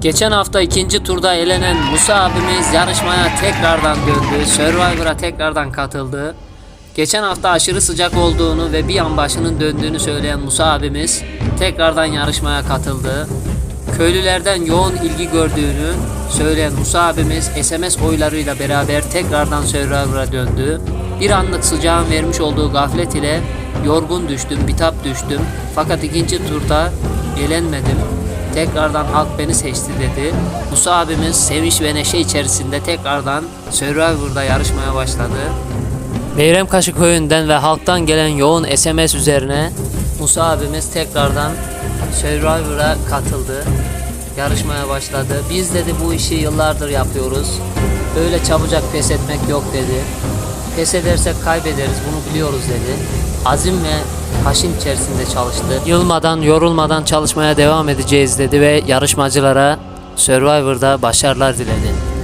Geçen hafta ikinci turda elenen Musa abimiz yarışmaya tekrardan döndü. Survivor'a tekrardan katıldı. Geçen hafta aşırı sıcak olduğunu ve bir an başının döndüğünü söyleyen Musa abimiz tekrardan yarışmaya katıldı. Köylülerden yoğun ilgi gördüğünü söyleyen Musa abimiz SMS oylarıyla beraber tekrardan Survivor'a döndü. Bir anlık sıcağın vermiş olduğu gaflet ile yorgun düştüm, bitap düştüm. Fakat ikinci turda elenmedim. Tekrardan halk beni seçti dedi. Musa abimiz sevinç ve neşe içerisinde tekrardan Survivor'da yarışmaya başladı. Beyremkaşı köyünden ve halktan gelen yoğun SMS üzerine Musa abimiz tekrardan Survivor'a katıldı. Yarışmaya başladı. Biz dedi bu işi yıllardır yapıyoruz. Öyle çabucak pes etmek yok dedi. Pes edersek kaybederiz bunu biliyoruz dedi. Azim ve haşim içerisinde çalıştı. Yılmadan, yorulmadan çalışmaya devam edeceğiz dedi ve yarışmacılara Survivor'da başarılar diledi.